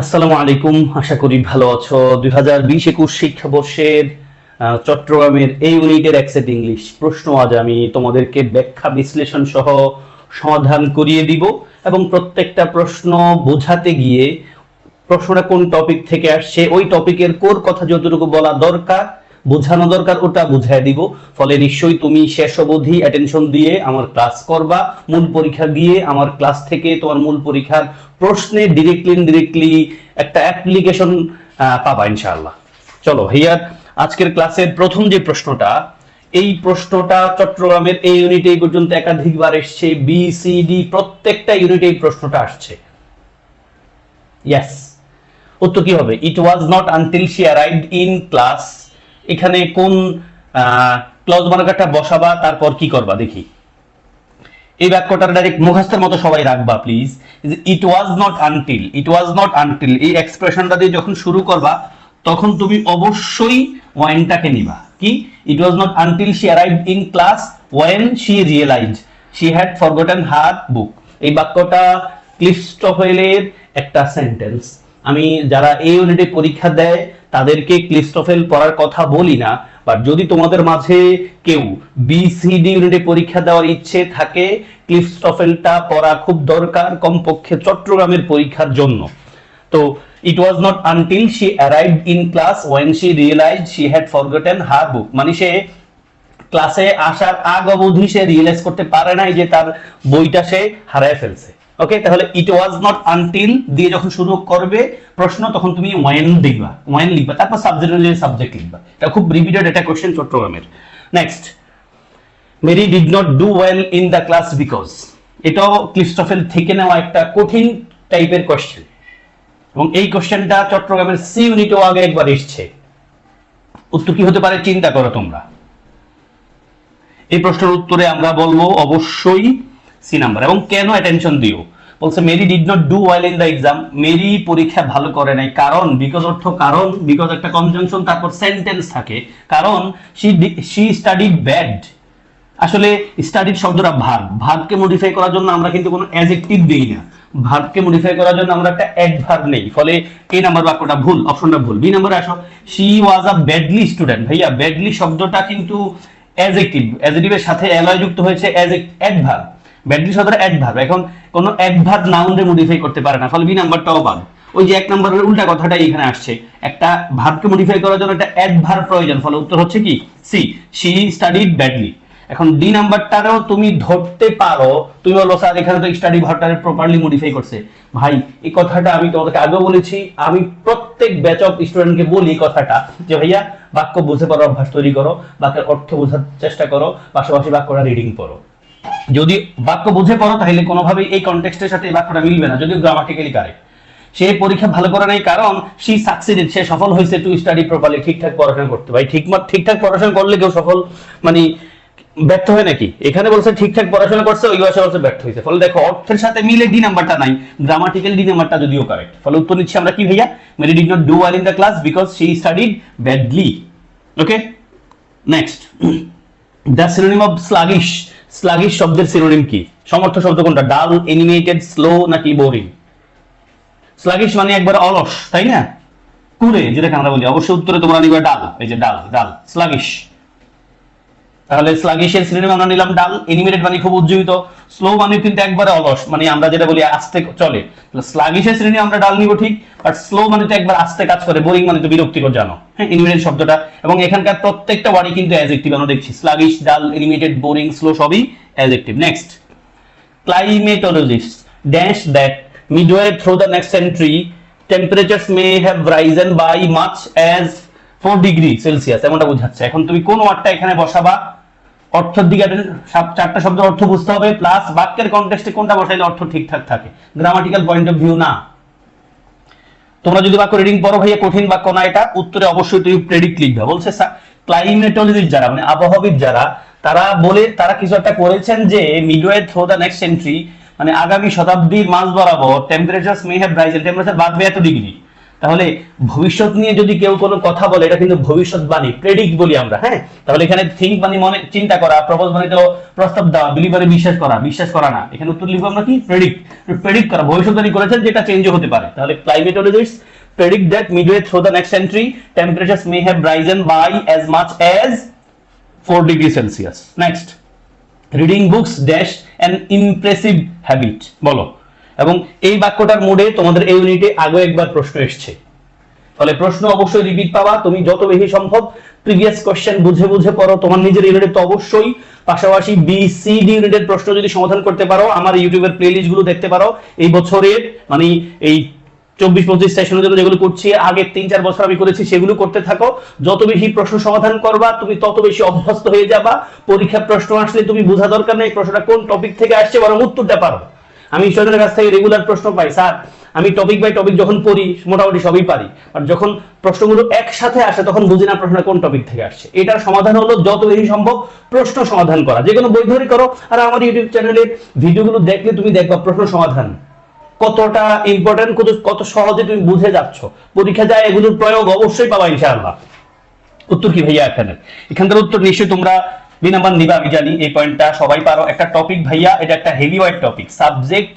আসসালামু আলাইকুম, আশা করি ভালো আছো। দুই হাজার বিশ একুশ শিক্ষাবর্ষের চট্টগ্রামের এই ইউনিটের অ্যাক্সেট ইংলিশ প্রশ্ন আজ আমি তোমাদেরকে ব্যাখ্যা, বিশ্লেষণ সহ সমাধান করিয়ে দিব এবং প্রত্যেকটা প্রশ্ন বোঝাতে গিয়ে প্রশ্নটা কোন টপিক থেকে আসছে, ওই টপিকের কোর কথা যতটুকু বলা দরকার বোঝানো দরকার, ওটা বুঝাই দিব। ফলে নিশ্চয়ই তুমি শেষ অবধি অ্যাটেনশন দিয়ে আমার ক্লাস করবা, মূল পরীক্ষা দিয়ে আমার ক্লাস থেকে তোমার মূল পরীক্ষার প্রশ্নে ডিরেক্টলি ইনডিরেক্টলি একটা অ্যাপ্লিকেশন পাবা ইনশাআল্লাহ। চলো হিয়ার আজকের ক্লাসের প্রথম যে প্রশ্নটা, এই প্রশ্নটা চট্টগ্রামের এই ইউনিটে এই পর্যন্ত একাধিকবার এসছে বি সি ডি প্রত্যেকটা ইউনিটে এই প্রশ্নটা আসছে। ইয়েস উত্তর কি হবে? It was not until she arrived in class এখানে কোন ক্লজ মার্কারটা বসাবা, তারপর কি করবা, দেখি। এই বাক্যটার ডাইরেক্ট মুখস্থের মতো সবাই রাখবা please it was not until it was not until এই এক্সপ্রেশনটা দিয়ে যখন শুরু করবা, তখন তুমি অবশ্যই ওয়াইনটাকে নিবা। কি? It was not until she arrived in class when she realise she had forgotten her book এই বাক্যটা ক্লিস্টফেলের একটা সেন্টেন্স আমি যারা এই ইউনিটে পরীক্ষা দেয় তাদেরকে ক্লিস্টফেল পড়ার কথা বলি না বাট যদি তোমাদের মাঝে কেউ বিসিডি ইউনিটে পরীক্ষা দেওয়ার ইচ্ছে থাকে ক্লিস্টফেলটা পড়া খুব দরকার কমপক্ষে চট্টগ্রামের পরীক্ষার জন্য। তো it was not until she arrive in class when she realise she had forgotten her book মানে সে ক্লাসে আসার আগ অবধি সে রিয়েলাইজ করতে পারে নাই যে তার বইটা সে হারায় ফেলছে। ওকে তাহলে ইট ওয়াজ নট আনটিল দিয়ে যখন শুরু করবে, প্রশ্ন তখন তুমি ওয়েন লিখবা ওয়েন লিখবা, তারপর সাবজেক্ট অনুযায়ী সাবজেক্ট লিখবা। এটা খুব রিপিটেড এটা কোশ্চেন চট্টগ্রামের। Next Mary did not do well in the class because এটাও ক্লিস্টফেল থেকে নেওয়া একটা কঠিন টাইপের কোশ্চেন এবং এই কোশ্চেনটা চট্টগ্রামের সি ইউনিটেও আগে একবার এসছে। উত্তর কি হতে পারে? চিন্তা করো তোমরা। এই প্রশ্নের উত্তরে আমরা বলব, অবশ্যই সি নাম্বার এবং কেন অ্যাটেনশন দিও? বলছে Mary did not do well in the exam Mary পরীক্ষা ভালো করে নাই। কারণ বিকজ অর্থ কারণ বিকজ একটা কনজাংশন তারপর সেন্টেন্স থাকে। কারণ শি শি স্টাডিড ব্যাড আসলে স্টাডিড শব্দটা ভাগ ভাগকে মডিফাই করার জন্য আমরা কিন্তু কোনো অ্যাজেক্টিভ দিই না। ভাগকে মডিফাই করার জন্য আমরা একটা অ্যাডভার্ব নেই। ফলে এই নাম্বার বাক্যটা ভুল, অপশনটা ভুল। বি নাম্বারে আসো। She was a badly student ভাইয়া ব্যাডলি শব্দটা কিন্তু অ্যাজেক্টিভ অ্যাজেক্টিভের সাথে অ্যালয় যুক্ত হয়েছে অ্যাজ অ্যাডভার্ব ব্যাডলি শব্দটা অ্যাডভার্ব এখন কোনো অ্যাডভার্ব নাউনরে মডিফাই করতে পারে না, ফলে বি নাম্বারটাও বাদ ওই যে এক নম্বরের উল্টা কথাটাই এখানে আসছে। একটা ভার্বকে মডিফাই করার জন্য একটা অ্যাডভার্ব প্রয়োজন, ফলে উত্তর হচ্ছে কি? সি শি স্টাডিড ব্যাডলি এখন ডি নাম্বারটারও তুমি ধরতে পারো তুমি বলব স্যার, এখানে তো স্টাডি ভার্বটারে প্রপারলি মডিফাই করছে। ভাই, এই কথাটা আমি তোমাদেরকে আগেও বলেছি, আমি প্রত্যেক ব্যাচ অফ স্টুডেন্টকে বলি এই কথাটা, যে ভাইয়া, বাক্য বুঝে পারো অভ্যাস তৈরি করো, বাক্যের অর্থ বোঝার চেষ্টা করো, পাশাপাশি বাক্যটা রিডিং পড়ো। যদি বাক্য বুঝে পড়ো, তাহলে কোনোভাবেই এই কনটেক্সটের সাথে এই বাক্যটা মিলবে না, যদিও গ্রামাটিক্যালি কারেক্ট সে পরীক্ষা ভালো করে নাই, কারণ সি সাকসিডেড সে সফল হয়েছে টু স্টাডি প্রপারলি ঠিকঠাক পড়াশোনা করতে। ভাই ঠিকমত ঠিকঠাক পড়াশোনা করলে কেউ সফল মানে ব্যর্থ হয় নাকি? এখানে বলছে ঠিকঠাক পড়াশোনা করছে, ওই ভাষা বলছে ব্যর্থ হয়েছে। ফলে দেখো, অর্থের সাথে মিলে ডি নাম্বারটা নাই গ্রামাটিক্যাল ডি নাম্বারটা যদিও কারেক্ট ফলে উত্তর নিচ্ছি আমরা কি ভাইয়া? Mary did not do well in the class because she studied badly okay next the synonym of sluggish sluggish শব্দের সিনোনিম কি? সমর্থ শব্দ কোনটা? ডাল এনিমেটেড স্লো নাকি বোরিং স্লাগিশ মানে একবার অলস, তাই না? কুড়ে, যেটাকে আমরা বলি। অবশ্যই উত্তরে তোমরা নিবে ডাল এই যে ডাল ডাল স্লাগিশ তাহলে স্লাগিশের সিনোনিম আমরা নিলাম ডাল এনিমেটেড মানে খুব উজ্জীবিত স্লো মানে কিন্তু একবারে অলস মানে আমরা যেটা বলি আস্তে চলে। স্লাগিশের শ্রেণি আমরা ডাল নিব ঠিক বাট স্লো মানে তো একবার আস্তে কাজ করে বোরিং মানে তো বিরক্তিকর জানো। হ্যাঁ এনিমেটেড শব্দটা, এবং এখানকার প্রত্যেকটা ওয়ার্ডই কিন্তু অ্যাজেক্টিভ আমরা দেখছি। Sluggish dull animated boring slow সবই adjective next climatologists, dash that, midway through the next century, temperatures may have risen by much as 4 degree celsius, এমনটা বোঝাচ্ছে। এখন তুমি কোন ওয়ার্ডটা এখানে বসাবা? অর্থের দিকে চারটা শব্দের অর্থ বুঝতে হবে প্লাস বাক্যের কনটেক্সটে কোনটা বসাইলে অর্থ ঠিকঠাক থাকে। গ্রামাটিক্যাল পয়েন্ট অফ ভিউ না। তোমরা যদি বাক্য রিডিং পড়ো ভাইয়া, কঠিন বাক্য না এটা, উত্তরে অবশ্যই তুমি প্রেডিক্ট লিখবে। বলছে ক্লাইমেটোলজিস্ট যারা মানে আবহাওয়াবিদ যারা, তারা বলে, তারা কিছু একটা করেছেন যে midway through the next century মানে আগামী শতাব্দীর মাঝ বরাবর temperature may have risen temperature বাড়বে এত ডিগ্রি তাহলে ভবিষ্যৎ নিয়ে যদি কেউ কোনো কথা বলে, এটা কিন্তু ভবিষ্যৎবাণী প্রেডিক্ট বলি আমরা হ্যাঁ? তাহলে এখানে থিঙ্ক মানে মনে, চিন্তা করা প্রপোজ মানে তো প্রস্তাব দেওয়া বিলিভারে বিশ্বাস করা বিশ্বাস করা না। এখানে উত্তর লিখব আমরা কি? প্রেডিক্ট প্রেডিক্ট করা ভবিষ্যৎবাণী করেছেন যেটা চেঞ্জ হতে পারে। তাহলে climatologist predict that midway through the next century, temperatures may have risen by as much as 4 degrees celsius. Next. Reading books dash an impressive habit বলো। এবং এই বাক্যটার মোডে তোমাদের এই ইউনিটে আগে একবার প্রশ্ন এসছে। ফলে প্রশ্ন অবশ্যই রিপিট পাওয়া তুমি যত বেশি সম্ভব প্রিভিয়াস কোশ্চেন বুঝে বুঝে পড়ো, তোমার নিজের ইউনিটে তো অবশ্যই। পাশাপাশি বি সি ডি ইউনিটের প্রশ্ন যদি সমাধান করতে পারো, আমার ইউটিউবের প্লেলিস্টগুলো দেখতে পারো। এই বছরের মানে এই চব্বিশ পঁচিশ সেশনের জন্য যেগুলো করছি আগে তিন চার বছর আমি করেছি, সেগুলো করতে থাকো। যত বেশি প্রশ্ন সমাধান করবা, তুমি তত বেশি অভ্যস্ত হয়ে যাবা। পরীক্ষা প্রশ্ন আসলে তুমি বোঝা দরকার নেই, প্রশ্নটা কোন টপিক থেকে আসছে, বরং উত্তরটা পারো। আমি ঈশ্বরের কাছ থেকে রেগুলার প্রশ্ন পাই, স্যার, আমি টপিক বাই টপিক যখন পড়ি, মোটামুটি সবই পারি। আর যখন প্রশ্নগুলো একসাথে আসে, তখন বুঝি না প্রশ্নটা কোন টপিক থেকে আসছে। এটার সমাধান হলো যত বেশি সম্ভব প্রশ্ন সমাধান করা। যে কোনো বই ধরে করো, আর আমার ইউটিউব চ্যানেলের ভিডিওগুলো দেখলে তুমি দেখবা প্রশ্ন সমাধান। কতটা ইম্পর্টেন্ট কত কত সহজে তুমি বুঝে যাচ্ছ। পরীক্ষা যায় এগুলোর প্রয়োগ অবশ্যই পাবা ইনশাআল্লাহ। উত্তর কি ভাইয়া এখানে? এখানকার উত্তর নিশ্চয়ই তোমরা দুই নাম্বার নিবা আমি জানি এই পয়েন্টটা সবাই পারো। একটা টপিক ভাইয়া, এটা একটা heavy wide topic subject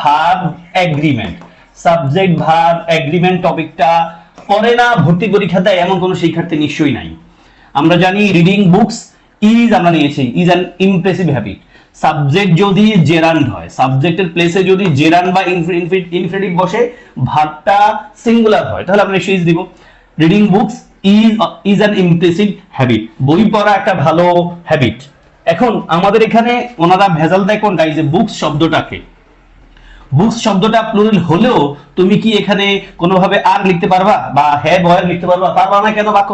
verb agreement subject verb agreement টপিকটা পড়ে না, ভর্তি পরীক্ষা দেয়, এমন কোনো শিক্ষার্থী নিশ্চয়ই নাই। আমরা জানি রিডিং বুকস ইজ আমরা নিয়েছি is an impressive habit subject যদি জেরান্ড হয় সাবজেক্টের প্লেসে যদি জেরান্ড বা ইনফিনিটিভ বসে ভার্বটা সিঙ্গুলার হয়, তাহলে আমরা নিশ্চয়ই দিব। Reading books is is an impressive habit বই পড়া একটা ভালো হ্যাবিট এখন আমাদের এখানে ওনারা ভেজাল দেয় কোনটা? এই যে বুকস শব্দটাকে। বুকস শব্দটা প্লুরাল হলেও তুমি কি এখানে কোনোভাবে আর লিখতে পারবা? বা হ্যাভ ওয়ার লিখতে পারবা? পারবা না কেন বাক্য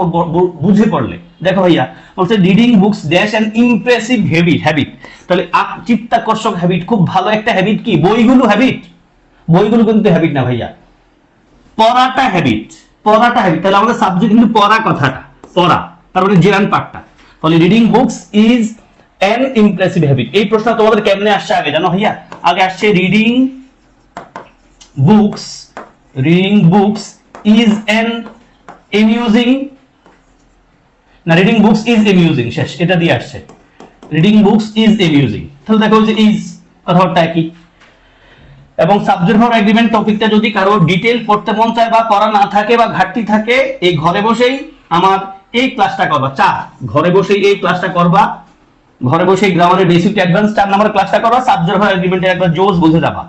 বুঝে পড়লে। দেখো ভাইয়া, বলছে reading books dash an impressive habit habit তাহলে চিত্তাকর্ষক হ্যাবিট খুব ভালো একটা হ্যাবিট কি? বইগুলো হ্যাবিট বইগুলো কিন্তু হ্যাবিট না ভাইয়া। পড়াটা হ্যাবিট পড়াটা হ্যাবিট তাহলে আমাদের সাবজেক্ট কিন্তু পড়া কথাটা পড়া, তার মানে জেরান পার্টটা ফলে reading books is an impressive habit এই প্রশ্ন তোমাদের কেমনে আসছে আগে, জানো ভাইয়া? আগে আসছে reading books reading books is an amusing না রিডিং বুকস ইজ এমিউজিং শেষ, এটা দিয়ে আসছে। রিডিং বুকস ইজ এমিউজিং তাহলে দেখো যে ইজ কথাটা কি এবং সাবজেক্ট ভার্ব এগ্রিমেন্ট টপিকটা যদি কারও ডিটেল পড়তে মন চায় বা করা না থাকে বা ঘাটতি থাকে, এই ঘরে বসেই আমার এই ক্লাসটা করবা। চা, ঘরে বসেই এই ক্লাসটা করবা। ঘরে বসেই গ্রামারের বেসিক অ্যাডভান্স চার নম্বর ক্লাসটা করবা সাবজেক্ট ভার্ব এগ্রিমেন্টের একবার জোস বুঝে যাবা।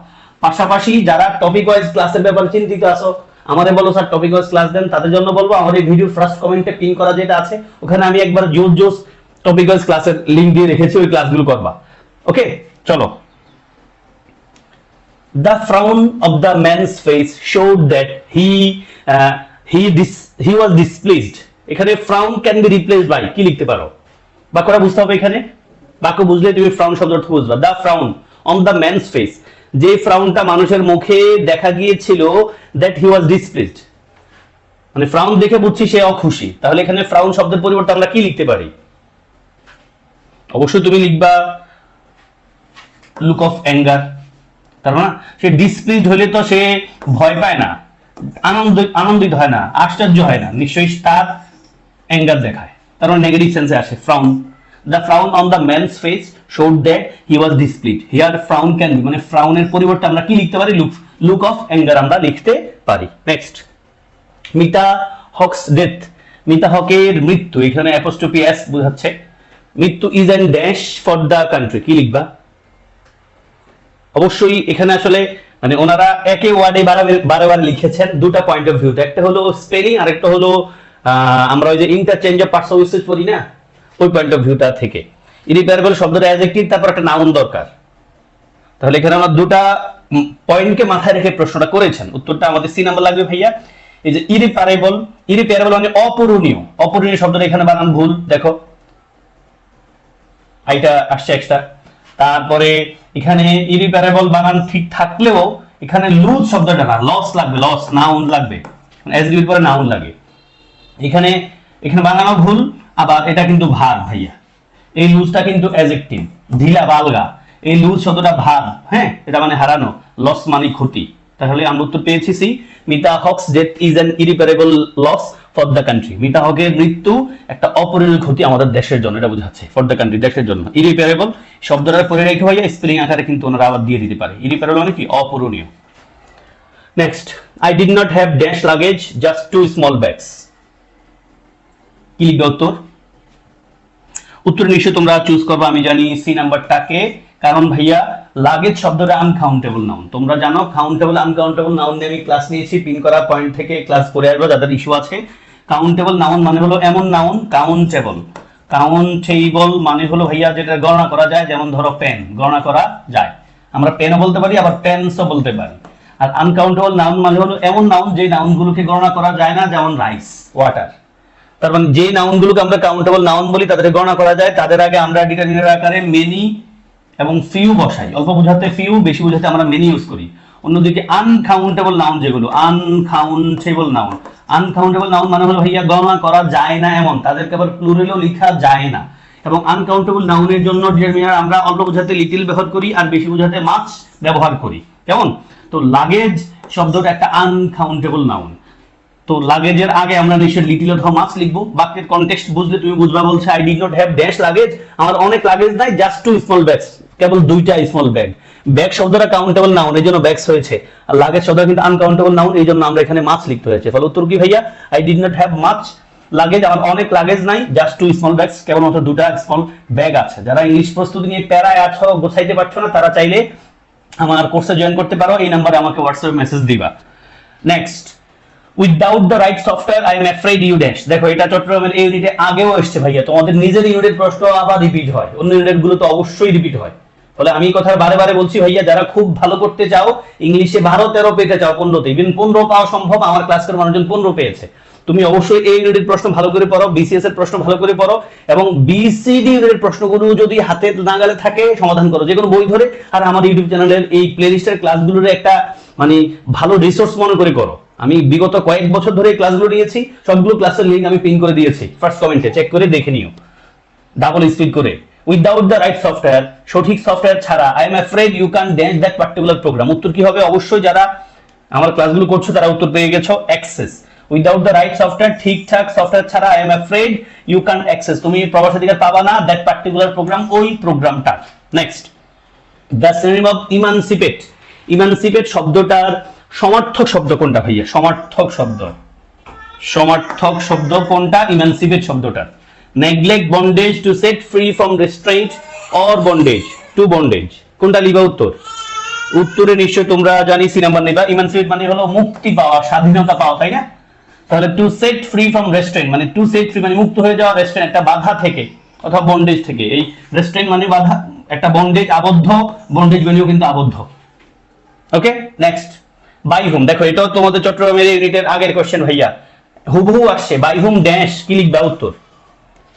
পাশাপাশি যারা টপিক ওয়াইজ ক্লাসের ব্যাপারে চিন্তিত আছো আমাদের বলো স্যার টপিক ওয়াইজ ক্লাস দেন, তাদের জন্য বলব, আমার এই ভিডিও ফার্স্ট কমেন্টে পিন করা যেটা আছে, ওখানে আমি একবার জোস জোস টপিক ওয়াইজ ক্লাসের লিংক দিয়ে রেখেছি, ওই ক্লাসগুলো করবা। ওকে চলো। The frown of the man's face showed that he uh, he dis he was displeased. এখানে frown can be replaced by কি লিখতে পারো? বাক্যটা বুঝতে হবে এখানে? বাক্য বুঝলে তুমি ফ্রাউন শব্দটা বুঝবা। The frown on the man's face যে ফ্রাউনটা মানুষের মুখে দেখা গিয়েছিল দ্যাট হি ওয়াজ ডিসপ্লেসড মানে ফ্রাউন দেখে বুঝছি সে অখুশি। তাহলে এখানে ফ্রাউন শব্দের পরিবর্তে আমরা কি লিখতে পারি? অবশ্যই তুমি লিখবা লুক অফ অ্যাঙ্গার মানে সে হলে তো সে ভয় পায় না, আনন্দ, আনন্দিত হয় না, আশ্চর্য হয় না, নিশ্চয়ই তার অ্যাঙ্গার দেখায়। তার মানে নেগেটিভ সেন্সে আসে frown the frown on the man's face showed that he was displeased here frown can be মানে ফ্রাউনের পরিবর্তে আমরা কি লিখতে পারি? লুক লুক অফ অ্যাঙ্গার আমরা লিখতে পারি। Next Mita Haque's death. Mita হকের মৃত্যু, এখানে অ্যাপোস্ট্রফি এস বোঝাচ্ছে। মৃত্যু is and dash for the country কি লিখবা? অবশ্যই এখানে আসলে মানে ওনারা একে ওয়ার্ডে বারবার লিখেছেন, দুটা পয়েন্ট অফ ভিউতে একটা হলো স্পেলিং আর একটা হলো আমরা ওই যে ইন্টারচেঞ্জ অফ অফ স্পিচ পড়ি না, ওই পয়েন্ট অফ ভিউটা থেকে। ইরিপেয়ারেবল শব্দটা অ্যাডজেক্টিভ তারপর একটা নাউন দরকার। তাহলে এখানে আমরা দুটা পয়েন্টকে মাথায় রেখে প্রশ্নটা করেছেন। উত্তরটা আমাদের সি নাম্বার লাগবে ভাইয়া। এই যে ইরিপারেবল ইরিপেয়ারেবল মানে অপূরণীয়। অপূরণীয় শব্দটা এখানে বানান ভুল, দেখো। আইটা আসছে এক্সট্রা তারপরে এখানে ইরিপেয়ারেবল বানান ঠিক থাকলেও এখানে লুজ শব্দটা না লস লাগবে লস নাউন লাগবে। এস পরে নাউন লাগে। এখানে এখানে বানানো ভুল, আবার এটা কিন্তু ভার ভাইয়া। এই লুজটা কিন্তু অ্যাজেক্টিভ ঢিলা বালগা এই লুজ শব্দটা ভার হ্যাঁ এটা মানে হারানো লস মানে ক্ষতি। তাহলে আমরা উত্তর পেয়েছি C, Mita Haque's death is an irreparable loss for the country Mita হকের মৃত্যু একটা অপরিণত ক্ষতি আমাদের দেশের জন্য, এটা বোঝাচ্ছে ফর দ্য কান্ট্রি দেশের জন্য। ইরিপারেবল শব্দটা পরে রেখে ভাইয়া স্পেলিং আকারে কিন্তু ওনারা আবার দিয়ে দিতে পারে। ইরিপারেবল মানে কি? অপূরণীয়। Next I did not have dash luggage just two small bags কি লিখবে উত্তর? উত্তর নিশ্চয় তোমরা চুজ করবে, আমি জানি সি নাম্বারটাকে কারণ ভাইয়া লাগেজ শব্দটা আনকাউন্টেবল নাউন তোমরা জানো কাউন্টেবল আনকাউন্টেবল নাউন নিয়ে আমি ক্লাস নিয়েছি পিন করা পয়েন্ট থেকে ক্লাস করে আসব, যাদের ইস্যু আছে। কাউন্টেবল নাউন মানে হলো এমন নাউন কাউন্টেবল কাউন্টেবল মানে হলো ভাইয়া যেটা গণনা করা যায়, যেমন ধরো পেন গণনা করা যায়। আমরা পেনও বলতে পারি, আবার পেনসও বলতে পারি। আর আনকাউন্টেবল নাউন মানে হলো এমন নাউন যে নাউনগুলোকে গণনা করা যায় না, যেমন রাইস ওয়াটার তার মানে যে নাউনগুলোকে আমরা কাউন্টেবল নাউন বলি তাদের গণনা করা যায়। তাদের আগে আমরা ডিটারমিনার আকারে মেনি এবং ফিউ বসাই। অল্প বোঝাতে ফিউ বেশি বোঝাতে আমরা মেনি ইউজ করি। অন্যদিকে আনকাউন্টেবল নাউন যেগুলো আনকাউন্টেবল নাউন আনকাউন্টেবল নাউন মানে হলো ভাইয়া গণনা করা যায় না এমন। তাদেরকে আবার প্লুরালও লেখা যায় না। এবং আনকাউন্টেবল নাউনের জন্য ডিটারমিনার আমরা অল্প বোঝাতে লিটিল ব্যবহার করি আর বেশি বোঝাতে মাছ ব্যবহার করি। কেমন? তো লাগেজ শব্দটা একটা আনকাউন্টেবল নাউন তো লাগেজের আগে আমরা নিশ্চয় লিটিল অথবা মাছ লিখব। বাক্যের কনটেক্সট বুঝলে তুমি বুঝবা, বলছে I did not have dash luggage আমার অনেক লাগেজ নাই জাস্ট টু স্মল ব্যাগস কেবল দুইটা স্মল ব্যাগ ব্যাগ শব্দটা কাউন্টেবল নাউন এই জন্য ব্যাগস হয়েছে। আর লাগেজ শব্দটা কিন্তু আনকাউন্টেবল নাউন এই জন্য আমরা এখানে মাছ লিখতে হয়েছে। ফলে উত্তর কি ভাইয়া? I did not have much luggage আমার অনেক লাগেজ নাই জাস্ট টু স্মল ব্যাগস কেবলমাত্র দুটা স্মল ব্যাগ আছে। যারা ইংলিশ প্রস্তুতি নিয়ে প্যারায় আছো, গোছাইতে পারছ না, তারা চাইলে আমার কোর্সে জয়েন করতে পারো। এই নাম্বারে আমাকে হোয়াটসঅ্যাপে মেসেজ দিবা। Next without the right software I am afraid you dash দেখো, এটা চট্টগ্রামের এই ইউনিটে আগেও এসছে ভাইয়া তোমাদের নিজের ইউনিটের প্রশ্ন আবার রিপিট হয়। অন্য ইউনিটগুলো তো অবশ্যই রিপিট হয়। ফলে আমি কথা বারে বারে বলছি ভাইয়া, যারা খুব ভালো করতে চাও, ইংলিশে বারো, তেরো পেতে চাও, পনেরোতে ইভেন পনেরো পাওয়া সম্ভব, আমার ক্লাস করে মানুষজন পনেরো পেয়েছে। তুমি অবশ্যই এই ইউনিটের প্রশ্ন ভালো করে পড়ো বিসিএস এর প্রশ্ন ভালো করে পড়ো, এবং বিসিডি ইউনিটের প্রশ্নগুলো যদি হাতে নাগালে থাকে, সমাধান করো। যে কোনো বই ধরে, আর আমার ইউটিউব চ্যানেলের এই প্লেলিস্টের ক্লাসগুলোর একটা মানে ভালো রিসোর্স মনে করে করো। আমি বিগত কয়েক বছর ধরে ক্লাসগুলো নিয়েছি, সবগুলো ক্লাসের লিঙ্ক আমি পিন করে দিয়েছি। ফার্স্ট কমেন্টে চেক করে দেখে নিও। ডাবল স্পিড করে। উইদাউট দ্য রাইট সফটওয়্যার সঠিক সফটওয়্যার ছাড়া I am afraid you can dance that particular program উত্তর কি হবে? অবশ্যই যারা আমার ক্লাসগুলো করছ, তারা উত্তর পেয়ে গেছো access without the right software ঠিকঠাক সফটওয়্যার ছাড়া I am afraid you can access তুমি প্রবেশাধিকার পাবা না দ্যাট পার্টিকুলার প্রোগ্রাম ওই প্রোগ্রামটা next the synonym of emancipate emancipate শব্দটার সমার্থক শব্দ কোনটা ভাইয়া? সমার্থক শব্দ। সমার্থক শব্দ কোনটা? ইমানসিপেট শব্দটার neglect bondage to set free from restraint or bondage to bondage কোনটা লিবা উত্তর? উত্তরে নিশ্চয় তোমরা জানি, সি নেবা। ইমানসিপেট মানে হলো মুক্তি পাওয়া, স্বাধীনতা পাওয়া, তাই না? তাহলে to set free from restraint মানে টু সেট ফ্রি মানে মুক্ত হয়ে যাওয়া রেস্ট্রেন্ট একটা বাধা থেকে, অথবা বন্ডেজ থেকে। এই রেস্ট্রেন্ট মানে বাধা, একটা বন্ডেজ আবদ্ধ বন্ডেজ মানেও কিন্তু আবদ্ধ। ওকে নেক্সট বাই হুম দেখো, এটাও তোমাদের চট্টগ্রামের ইউনিটের আগের কোশ্চেন ভাইয়া। হুবহু আসছে বাই হুম ড্যাশ কি লিখবা উত্তর?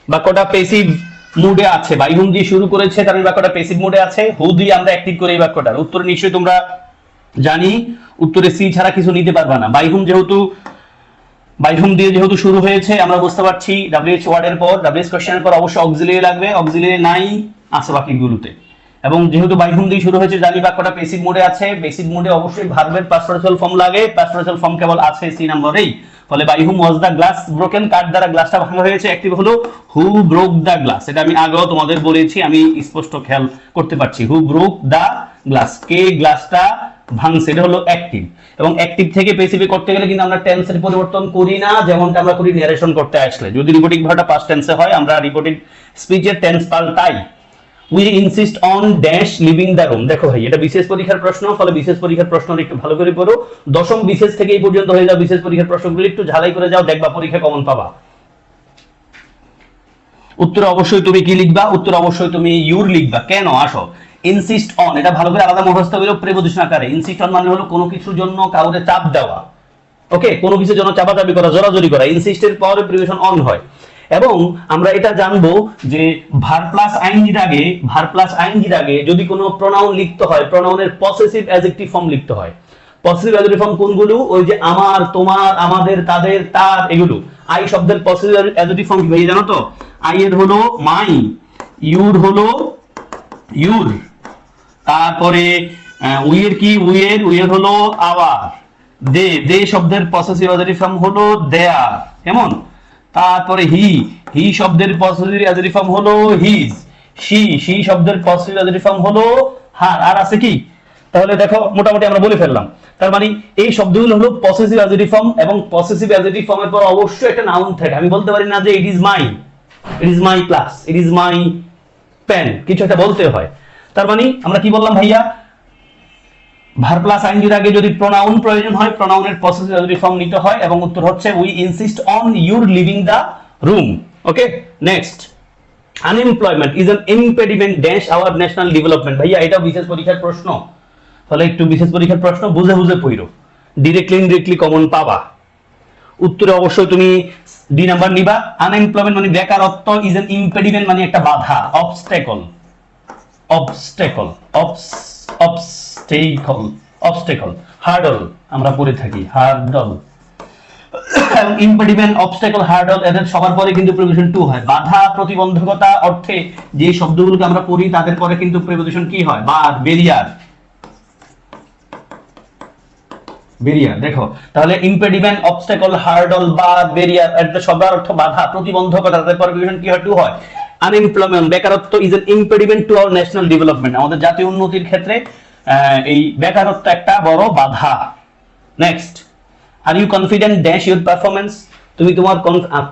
বাক্যটা পেসিভ মুডে আছে? বাই হুম দিয়ে শুরু করেছে, তার বাক্যটা পেসিভ মুডে আছে? হু দিয়ে আমরা অ্যাক্টিভ করে এই বাক্যটার। উত্তর নিশ্চয়ই তোমরা জানি, উত্তরে সি ছাড়া কিছু নিতে পারবা না। বাই হুম যেহেতু বাই হুম দিয়ে যেহেতু শুরু হয়েছে, আমরা বুঝতে পারছি ডাব্লিউএইচ ওয়ার্ডের পর। ডাব্লিউএস কোশ্চেনের পর অবশ্যই অক্সিলিয়ারি লাগবে। অক্সিলিয়ারি নাই, আছে বাকিগুলোতে। এবং যেহেতু বাই হুম দিয়ে শুরু হয়েছে জানি বাক্যটা পেসিভ মোডে আছে পেসিভ মোডে অবশ্যই ভার্বের পাস্টরাল ফর্ম লাগে পাস্টরাল ফর্ম কেবল আছে সি নাম্বারেই। ফলে by whom was the glass broken কাঠ দ্বারা গ্লাসটা ভাঙা হয়েছে? একটি হলো হু ব্রোক দা গ্লাস এটা আমি আগেও তোমাদের বলেছি, আমি স্পষ্ট খেয়াল করতে পারছি। হু ব্রোক দা গ্লাস কে গ্লাসটা ভাঙছে? এটা হলো অ্যাক্টিভ এবং অ্যাক্টিভ থেকে পেসিভে করতে গেলে কিন্তু আমরা টেন্সের পরিবর্তন করি না, যেমনটা আমরা করি ন্যারেশন করতে আসলে। যদি রিপোর্টিং ভার্বটা পাস্ট টেন্সে হয়, আমরা রিপোর্টিং স্পিচের টেন্স পাল্টাই। We insist on dash leaving the room দেখো ভাই, এটা বিশেষ পরীক্ষার প্রশ্ন, ফলে বিশেষ পরীক্ষার প্রশ্ন একটু ভালো করে পড়ো। দশম বিশেষ থেকে এই পর্যন্ত হয়ে যাও বিশেষ পরীক্ষার প্রশ্নগুলো, একটু ঝালাই করে যাও, দেখবা পরীক্ষা কমন পাবা। উত্তর অবশ্যই তুমি কি লিখবা? উত্তর অবশ্যই তুমি ইউর লিখবা। কেন? আসো। ইনসিস্ট অন এটা ভালো করে আলাদা মুখস্থ করে প্রেপোজিশন আকারে। ইনসিস্ট অন মানে হলো কোনো কিছুর জন্য কাউকে চাপ দেওয়া। ওকে কোনো কিছুর জন্য চাপাচাপি করা, জোরাজোরি করা। ইনসিস্টের পরে প্রিভিশন অন হয়। এবং আমরা এটা জানব যে ভার প্লাস আইনজির আগে ভার প্লাস আইনজির আগে যদি কোনো প্রনাউন লিখতে হয় প্রোনাউনের পসেসিভ অ্যাডজেক্টিভ ফর্ম লিখতে হয়। পসেসিভ অ্যাডজেক্টিভ ফর্ম কোনগুলো? ওই যে আমার, তোমার, আমাদের, তাদের, তার, এগুলো। আই শব্দের পসেসিভ অ্যাডজেক্টিভ ফর্ম কি জানো তো? আই এর হলো মাই, ইউর হলো ইউর। তারপরে উইয়ের কি? উইয়ের উইয়ের হলো আওয়ার। দে দে শব্দের পসেসিভ অ্যাডজেক্টিভ ফর্ম হলো দেয়ার। কেমন? তারপরে হি। হি শব্দের পসেসিভ অ্যাডজেক্টিভ ফর্ম হলো হিজ শি শি শব্দের পসেসিভ অ্যাডজেক্টিভ ফর্ম হলো হার আর আছে কি? তাহলে দেখো, মোটামুটি আমরা বলে ফেললাম। তার মানে এই শব্দগুলো হলো পসেসিভ অ্যাডজেক্টিভ ফর্ম এবং পসেসিভ অ্যাডজেক্টিভ ফর্মের পর অবশ্যই একটা নাউন থাকে। আমি বলতে পারি না যে it is my it is my class it is my pen কিছু একটা বলতে হয়। তার মানে আমরা কি বললাম ভাইয়া? ভার প্লাস আইনজির আগে যদি প্রোনাউন প্রয়োজন হয় প্রোনাউনের পসেসিভ অ্যাডজেক্টিভ ফর্ম নিতে হয়, এবং উত্তর হচ্ছে we insist on your leaving the room okay next unemployment is an impediment dash our national development ভাইয়া, এটা বিশেষ পরীক্ষার প্রশ্ন। তাহলে একটু বিশেষ পরীক্ষার প্রশ্ন, বুঝে বুঝে পড়ো। ডিরেক্টলি ইনডিরেক্টলি কমন পাবা। উত্তরে অবশ্যই তুমি ডি নাম্বার নিবা। আনএমপ্লয়মেন্ট মানে বেকারত্ব ইজ এন ইম্পেডিমেন্ট মানে একটা বাধা। Obstacle obstacle obstacle obstacle hurdle আমরা পড়ে থাকি হার্ডল ইম্পেডিমেন্ট অবস্টেকল হার্ডল এদের সবার পরে কিন্তু প্রিপোজিশন টু হয়। বাধা প্রতিবন্ধকতা অর্থে যে শব্দগুলোকে আমরা পড়ি, তাদের পরে কিন্তু প্রিপোজিশন কি হয়? বেরিয়ার বেরিয়ার দেখো, তাহলে অবস্টেকল হার্ডল বা বেরিয়ার এটা সবার অর্থ বাধা, প্রতিবন্ধকতা, তাদের পরিবেশন কি হয়? টু হয়। আনএমপ্লয়মেন্ট বেকারত্ব is an to our national development আমাদের জাতীয় উন্নতির ক্ষেত্রে এই বেকারত্ব একটা বড় বাধা। Next are you confident dash your performance তুমি তোমার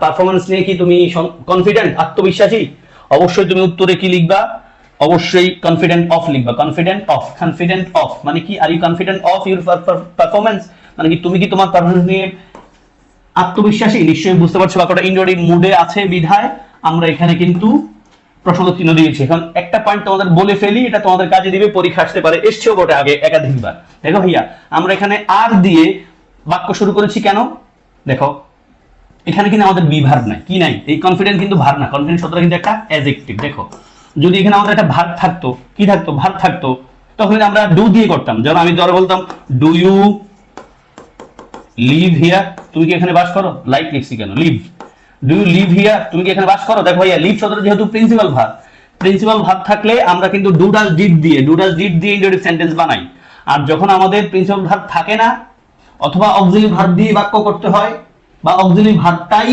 পারফরমেন্স নিয়ে কি তুমি কনফিডেন্ট আত্মবিশ্বাসী? অবশ্যই তুমি উত্তরে কি লিখবা? অবশ্যই কনফিডেন্ট অফ লিখবা। কনফিডেন্ট অফ কনফিডেন্ট অফ মানে কি? Are you confident of your performance মানে কি তুমি কি তোমার পারফরমেন্স নিয়ে আত্মবিশ্বাসী? নিশ্চয়ই বুঝতে পারছ বাক্যটা ইন্ডোরি মুডে আছে বিধায়। আমরা এখানে কিন্তু প্রশ্ন চিহ্ন দিয়েছি। এখন একটা পয়েন্ট তোমাদের বলে ফেলি, এটা তোমাদের কাজে দিবে, পরীক্ষা আসতে পারে। এসছেও বটে আগে একাধিকবার। দেখো ভাইয়া, আমরা এখানে আর দিয়ে বাক্য শুরু করেছি কেন? দেখো, এখানে কিন্তু আমাদের বিভার নাই। কি নাই? এই কনফিডেন্ট কিন্তু ভার না। কনফিডেন্ট শব্দটা কিন্তু একটা অ্যাজেক্টিভ দেখো। যদি এখানে আমাদের একটা ভার থাকতো, কি থাকতো? ভার থাকতো, তখন আমরা ডু দিয়ে করতাম। যেমন আমি ধরো বলতাম ডু ইউ লিভ হিয়ার তুমি কি এখানে বাস করো? লাইক লিখছি কেন? Live do you live here তুমি কি এখানে বাস করো? দেখো ভাইয়া লিভ শব্দটা যেহেতু প্রিন্সিপাল ভার প্রিন্সিপাল ভার থাকলে আমরা কিন্তু ডু ডাস ডিড দিয়ে ডু ডাস ডিড দিয়ে ইন্ডিরেক্ট সেন্টেন্স বানাই। আর যখন আমাদের প্রিন্সিপাল ভার থাকে না, অথবা অক্সিলি ভার দিয়ে বাক্য করতে হয়, বা অক্সিলি ভারটাই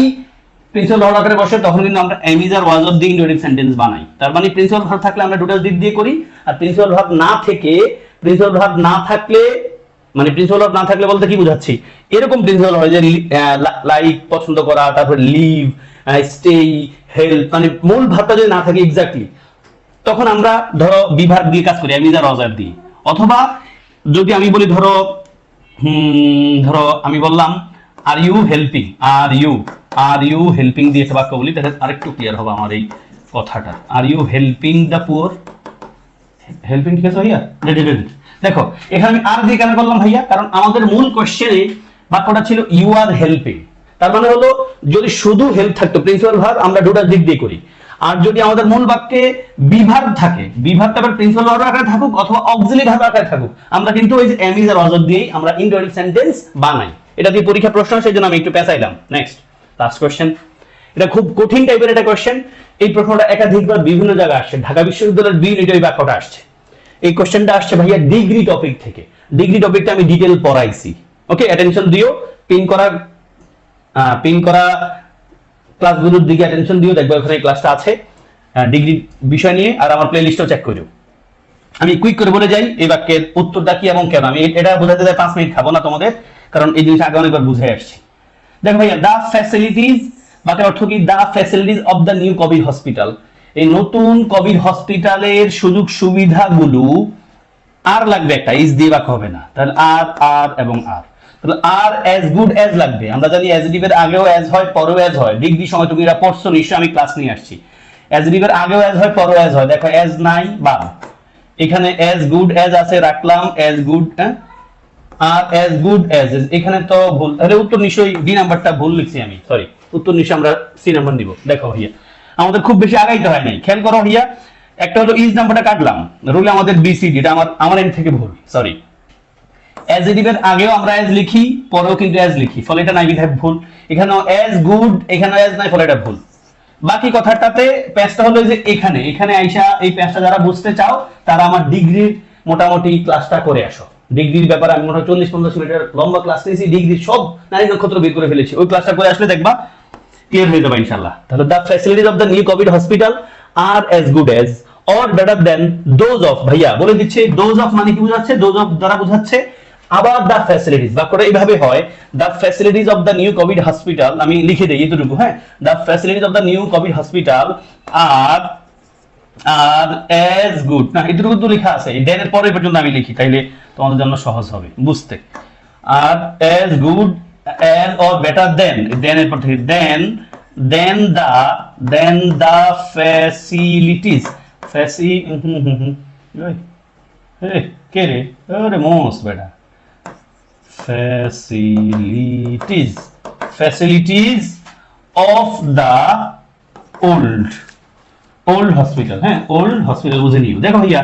প্রিন্সিপাল ভার আকারে বসে, তখন কিন্তু আমরা এমিজ আর ওয়াজ অফ দিয়ে ইন্ডিরেক্ট সেন্টেন্স বানাই। তার মানে প্রিন্সিপাল ভার থাকলে আমরা ডু ডাস ডিড দিয়ে করি, আর প্রিন্সিপাল ভার না থেকে প্রিন্সিপাল ভার না থাকলে মানে প্রিন্সিপাল ভার্ব না থাকলে বলতে কি বুঝাচ্ছি? এরকম প্রিন্সিপাল হয় যে লাইক পছন্দ করা, তারপর লিভ স্টে হেল্প মানে মূল ভাবটা যদি না থাকে এক্স্যাক্টলি তখন আমরা ধরো বিভাগ দিয়ে কাজ করি, আমি যার অজার দিই। অথবা যদি আমি বলি ধরো ধরো আমি বললাম are you helping are you are you helping দিয়ে একটা বাক্য বলি, তাহলে আরেকটু ক্লিয়ার হবে আমার এই কথাটা। Are you helping the poor helping ঠিক আছে ভাইয়া? রেডি রেডি দেখো, এখানে আমি আর দিয়ে কেন করলাম ভাইয়া? কারণ আমাদের মূল কোশ্চেনে বাক্যটা ছিল ইউ আর হেল্পিং তার মানে হলো, যদি শুধু হেল্প থাকতো প্রিন্সিপাল ভার আমরা দুটার দিক দিয়ে করি। আর যদি আমাদের মূল বাক্যে বিভাগ থাকে বিভাগটা আবার প্রিন্সিপাল ভার্ব আকারে থাকুক অথবা অক্সিলি ভার্ব আকারে থাকুক, আমরা কিন্তু ওই যে এমিজ আর অজর দিয়েই আমরা ইনডাইরেক্ট সেন্টেন্স বানাই। এটা দিয়ে পরীক্ষা প্রশ্ন সেই জন্য আমি একটু পেঁচাইলাম নেক্সট লাস্ট কোশ্চেন এটা খুব কঠিন টাইপের একটা কোশ্চেন এই প্রশ্নটা একাধিকবার বিভিন্ন জায়গায় আসছে। ঢাকা বিশ্ববিদ্যালয়ের দুই এই বাক্যটা আসছে। এই কোশ্চেনটা আসছে ভাইয়া ডিগ্রি টপিক থেকে। ডিগ্রি টপিকটা আমি ডিটেল পড়াইছি। ওকে অ্যাটেনশন দিও পিন করা পিন করা ক্লাসগুলোর দিকে অ্যাটেনশন দিও, দেখব ওখানে ক্লাসটা আছে। ডিগ্রি বিষয় নিয়ে, আর আমার প্লে লিস্টও চেক করো। আমি কুইক করে বলে যাই, এই বাক্যের উত্তরটা কি এবং কেন? আমি এটা বোঝাতে যাই পাঁচ মিনিট খাব না তোমাদের, কারণ এই জিনিসটা আগে অনেকবার বুঝে আসছি। দেখো ভাইয়া দা ফ্যাসিলিটিস বাক্যের অর্থ কি? The facilities of the new Kabir hospital এই নতুন কবির হসপিটালের সুযোগ সুবিধাগুলো আর লাগবে একটা ইজ দিয়ে বাক্য হবে না। তাহলে আর আর এবং আর। তাহলে আর অ্যাজ গুড অ্যাজ লাগবে। আমরা জানি অ্যাজডিভের আগেও অ্যাজ হয়, পরেও অ্যাজ হয়। ডিগ্রি সময় তুমি পড়ছো আমি ক্লাস নিয়ে আসছি। অ্যাজডিভের আগেও অ্যাজ হয়, পরেও অ্যাজ হয়। দেখো অ্যাজ নাই বা এখানে অ্যাজ গুড অ্যাজ আছে, রাখলাম as good are as good as এখানে তো ভুল, তাহলে উত্তর নিশ্চয়ই ডি নাম্বারটা ভুল লিখছি আমি সরি উত্তর নিশ্চয়ই আমরা সি নাম্বার দিব দেখো ভাইয়া আমাদের খুব বেশি আগাইতে হয় নাই। খেয়াল করো ভাইয়া একটা হলো ইজ নাম্বারটা কাটলাম। রুলে আমাদের বিসিডি এটা আমার আমার এন্ড থেকে ভুল সরি অ্যাজেটিভের আগেও আমরা অ্যাজ লিখি, পরেও কিন্তু অ্যাজ লিখি, ফলে এটা নাই বিধায় ভুল। এখানেও অ্যাজ গুড এখানেও অ্যাজ নাই, ফলে এটা ভুল। বাকি কথাটাতে প্যাচটা হলো যে এখানে এখানে আইসা এই প্যাচটা যারা বুঝতে চাও, তারা আমার ডিগ্রির মোটামুটি ক্লাসটা করে আসো। ডিগ্রির ব্যাপারে আমি হয় চল্লিশ পঞ্চাশ মিনিটের লম্বা ক্লাস নিয়েছি ডিগ্রি সব নারী নক্ষত্র বের করে ফেলেছি। ওই ক্লাসটা করে আসলে দেখবা ক্লিয়ার হয়ে যাবে ইনশাল্লাহ তাহলে the facilities of the new Covid hospital are as good as or better than those of ভাইয়া, বলে দিচ্ছে দোজ অফ মানে কি বোঝাচ্ছে? দোজ অফ দ্বারা বোঝাচ্ছে আবার দ্য ফ্যাসিলিটিস বাক্যটা এইভাবে হয় the facilities of the new Covid hospital আমি লিখে দিই এতটুকু হ্যাঁ? The facilities of the new Covid hospital are are as good না এটুকু তো লেখা আছে দেন এর পরে পর্যন্ত আমি লিখি, তাইলে তোমাদের জন্য সহজ হবে, বুঝতে। Are as good as or better than than এর পর থেকে দেন দেন দা দেন দা ফ্যাসিলিটিস ফ্যাসি কে রে? আরে মোস বেটা facilities facilities of the old old hospital হ্যাঁ ওল্ড হসপিটাল বুঝে নিও। দেখো ভাইয়া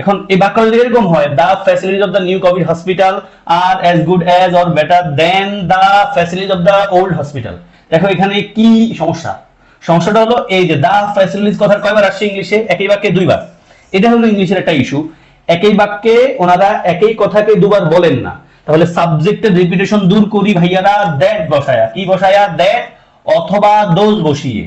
এখন এই বাক্যটা যদি এরকম হয়? The facilities of the new Covid hospital are as good as or better than the facilities of the old hospital দেখো, এখানে কি সমস্যা? সমস্যাটা হলো এই যে দা ফ্যাসিলিটিস কথা কয়বার আসছে ইংলিশে? একই বাক্যে দুইবার। এটা হলো ইংলিশের একটা ইস্যু একই বাক্যে ওনারা একই কথাকে দুবার বলেন না। তাহলে সাবজেক্টের রিপিটেশন দূর করি ভাইয়ারা দ্যাট বসায়া। কি বসায়া? দ্যাট অথবা দোজ বসিয়ে।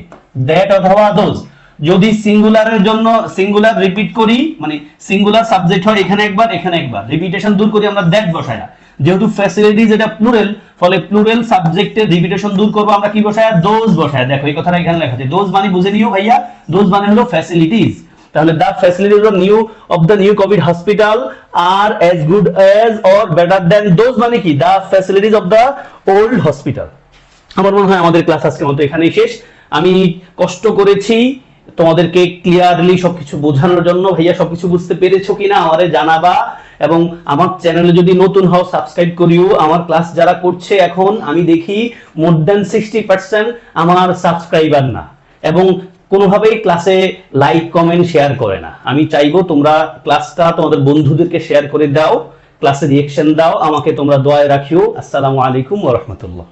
দ্যাট অথবা দোজ যদি সিঙ্গুলারের জন্য সিঙ্গুলার রিপিট করি মানে সিঙ্গুলার সাবজেক্ট হয় এখানে একবার এখানে একবার। রিপিটেশন দূর করি, আমরা দ্যাট বসাই না। যেহেতু ফ্যাসিলিটিজ এটা প্লুরাল ফলে প্লুরাল সাবজেক্টের রিপিটেশন দূর করব, আমরা কি বসায় দোজ বসায় দেখো, এই কথাটা এখানে লেখা আছে। দোজ মানে বুঝে নিও ভাইয়া দোজ মানে হলো ফ্যাসিলিটিস তাহলে the facilities of new of the new Covid hospital are as good as or better than those মানে কি? The facilities of the old hospital আমার মনে হয় আমাদের ক্লাস আজকের মতো এখানেই শেষ। আমি কষ্ট করেছি তোমাদেরকে ক্লিয়ারলি সবকিছু বোঝানোর জন্য ভাইয়া সবকিছু বুঝতে পেরেছ কিনা আমারে জানাবা এবং আমার চ্যানেলে যদি নতুন হও সাবস্ক্রাইব করিও। আমার ক্লাস যারা করছে এখন, আমি দেখি মোর দেন সিক্সটি পার্সেন্ট আমার সাবস্ক্রাইবার না। এবং কোনোভাবেই ক্লাসে লাইক কমেন্ট শেয়ার করে না। আমি চাইব তোমরা ক্লাসটা তোমাদের বন্ধুদেরকে শেয়ার করে দাও। ক্লাসে রিয়েকশন দাও। আমাকে তোমরা দোয়ায় রাখিও। আসসালামু আলাইকুম ওয়া রাহমাতুল্লাহ।